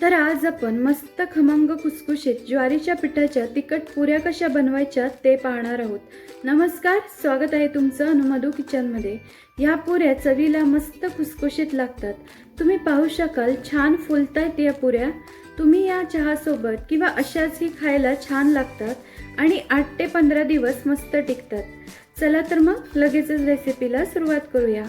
तर आज आपण मस्त खमंग खुसखुशीत ज्वारीच्या पिठाच्या तिखट पुऱ्या कशा बनवायच्या ते पाहणार आहोत. नमस्कार स्वागत आहे तुमचं अनुमधू किचनमध्ये. ह्या पुऱ्या चवीला मस्त खुसखुशीत लागतात. तुम्ही पाहू शकाल छान फुलतायत या पुऱ्या. तुम्ही या चहासोबत किंवा अशाचही खायला छान लागतात आणि आठ ते पंधरा दिवस मस्त टिकतात. चला तर मग लगेचच रेसिपीला सुरुवात करूया.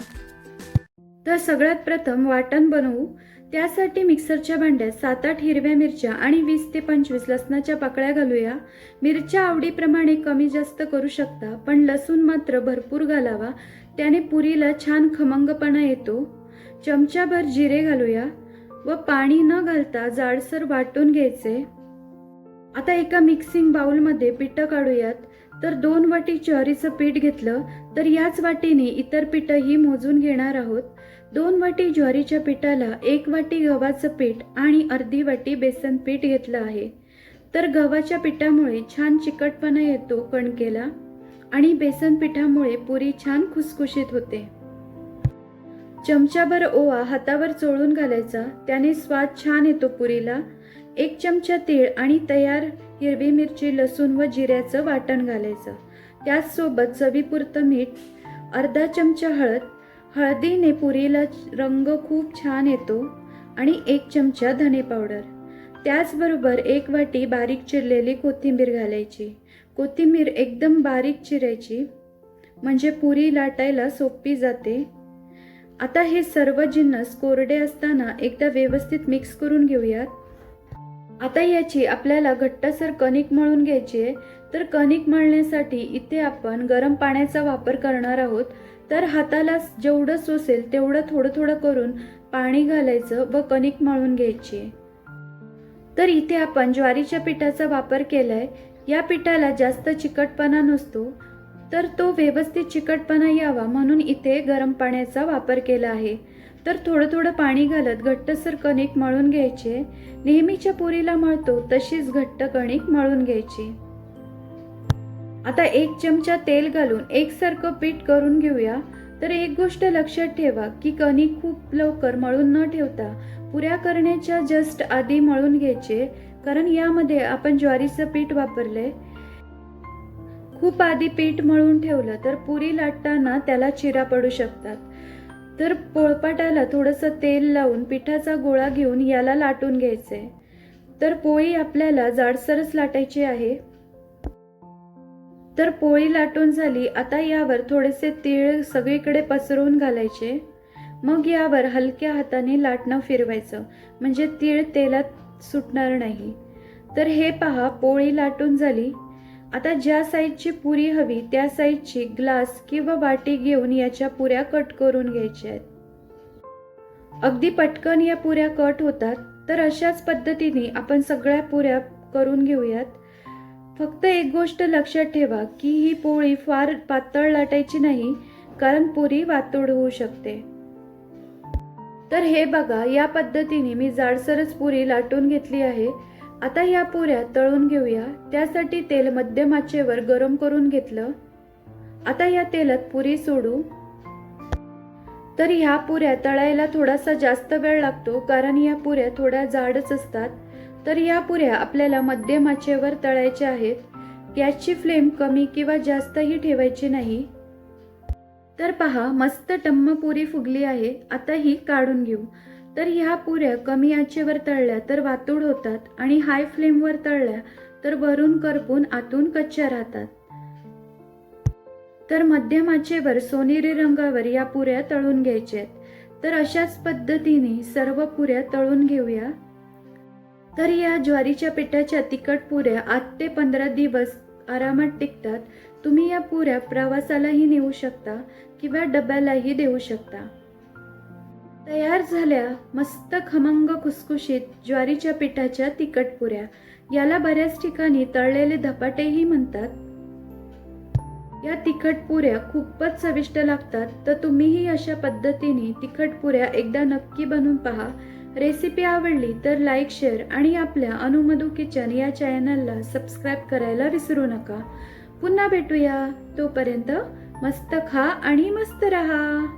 तर सगळ्यात प्रथम वाटण बनवू. त्यासाठी मिक्सरच्या भांड्यात सात आठ हिरव्या मिरच्या आणि वीस ते पंचवीस लसणाच्या पाकळ्या घालूया. मिरच्या आवडीप्रमाणे कमी जास्त करू शकता पण लसूण मात्र भरपूर घालावा. त्याने पुरीला छान खमंगपणा येतो. चमचाभर जिरे घालूया व पाणी न घालता जाडसर वाटून घ्यायचे. आता एका मिक्सिंग बाउलमध्ये पिठं काढूयात. तर दोन वाटी ज्वारीचं पीठ घेतलं तर याच वाटीने इतर पिठंही मोजून घेणार आहोत. दोन वाटी ज्वारीच्या पिठाला एक वाटी गव्हाचं पीठ आणि अर्धी वाटी बेसन पीठ घेतलं आहे. तर गव्हाच्या पिठामुळे छान चिकटपणा येतो कणकेला आणि बेसन पिठामुळे पुरी छान खुसखुशीत होते. चमचाभर ओवा हातावर चोळून घालायचा त्याने स्वाद छान येतो पुरीला. एक चमचा तीळ आणि तयार हिरवी मिरची लसूण व जिऱ्याचं वाटण घालायचं. त्याचसोबत चवीपुरतं मीठ अर्धा चमचा हळद हळदीने पुरीला रंग खूप छान येतो आणि एक चमचा धने पावडर. त्याचबरोबर एक वाटी बारीक चिरलेली कोथिंबीर घालायची. कोथिंबीर एकदम बारीक चिरायची म्हणजे पुरी लाटायला सोपी जाते. आता हे सर्व जिन्नस कोरडे असताना एकदा व्यवस्थित मिक्स करून घेऊयात. आता याची आपल्याला घट्टसर कणिक मळून घ्यायची आहे. तर कणिक मळण्यासाठी इथे आपण गरम पाण्याचा वापर करणार आहोत. तर हाताला जेवढं सोसेल तेवढं थोडं थोडं करून पाणी घालायचं व कणिक मळून घ्यायची. तर इथे आपण ज्वारीच्या पिठाचा वापर केलाय. या पिठाला जास्त चिकटपणा नसतो तर तो व्यवस्थित चिकटपणा यावा म्हणून इथे गरम पाण्याचा वापर केला आहे. तर थोडं थोडं पाणी घालत घट्टसर कणिक मळून घ्यायचे. नेहमीच्या पुरीला मळतो तशीच घट्ट कणिक मळून घ्यायची. आता एक चमचा तेल घालून एकसारखं पीठ करून घेऊया. तर एक गोष्ट लक्षात ठेवा की कणिक खूप लवकर मळून न ठेवता पुऱ्या करण्याच्या जस्ट आधी मळून घ्यायचे कारण यामध्ये आपण ज्वारीचं पीठ वापरले. खूप आधी पीठ मळून ठेवलं तर पुरी लाटताना त्याला चिरा पडू शकतात. तर पोळपाटाला थोडंसं तेल लावून पिठाचा गोळा घेऊन याला लाटून घ्यायचे. तर पोळी आपल्याला जाडसरच लाटायची आहे. तर पोळी लाटून झाली. आता यावर थोडेसे तीळ सगळीकडे पसरवून घालायचे. मग यावर हलक्या हाताने लाटणं फिरवायचं. म्हणजे तीळ तेलात सुटणार नाही. तर हे पहा पोळी लाटून झाली. आता ज्या साईजची पुरी हवी त्या साईजची ग्लास किंवा वाटी घेऊन याच्या पुऱ्या कट करून घ्यायच्या आहेत. अगदी पटकन या पुऱ्या कट होतात. तर अशाच पद्धतीने आपण सगळ्या पुऱ्या करून घेऊयात. फक्त एक गोष्ट लक्षात ठेवा की ही पोळी फार पातळ लाटायची नाही कारण पुरी वातोड होऊ शकते. तर हे बघा या पद्धतीने मी जाडसरच पुरी लाटून घेतली आहे. आता या पुऱ्या तळून घेऊया. त्यासाठी तेल मध्यम आचेवर गरम करून घेतलं. आता या तेलात पुरी सोडू. तर ह्या पुऱ्या तळायला थोडासा जास्त वेळ लागतो कारण या पुऱ्या थोड्या जाडच असतात. तर या पुऱ्या आपल्याला मध्यम आचेवर तळायच्या आहेत. गॅसची फ्लेम कमी किंवा जास्तही ठेवायची नाही. तर पहा मस्त टम्म पुरी फुगली आहे. आता ही काढून घेऊ. तर ह्या पुऱ्या कमी आचेवर तळल्या तर वातूड होतात आणि हाय फ्लेमवर तळल्या तर वरून करपून आतून कच्च्या राहतात. तर मध्यम आचेवर सोनेरी रंगावर या पुऱ्या तळून घ्यायच्या तर अशाच पद्धतीने सर्व पुऱ्या तळून घेऊया. तर या ज्वारीच्या पिठाच्या तिखट पुऱ्या आठ ते पंधरा दिवस आरामात टिकतात. तुम्ही या पुऱ्या प्रवासालाही नेऊ शकता किंवा डब्यालाही देऊ शकता. तयार झाल्या मस्त खमंग खुसखुशीत ज्वारीच्या पिठाच्या तिखट पुऱ्या. याला बऱ्याच ठिकाणी तळलेले धपाटेही म्हणतात. या तिखट पुऱ्या खूपच चविष्ट लागतात. तर तुम्हीही अशा पद्धतीने तिखट पुऱ्या एकदा नक्की बनवून पहा. रेसिपी आवडली तर लाईक शेअर आणि आपल्या अनुमधू किचन या चॅनलला सबस्क्राईब करायला विसरू नका. पुन्हा भेटूया. तोपर्यंत मस्त खा आणि मस्त रहा.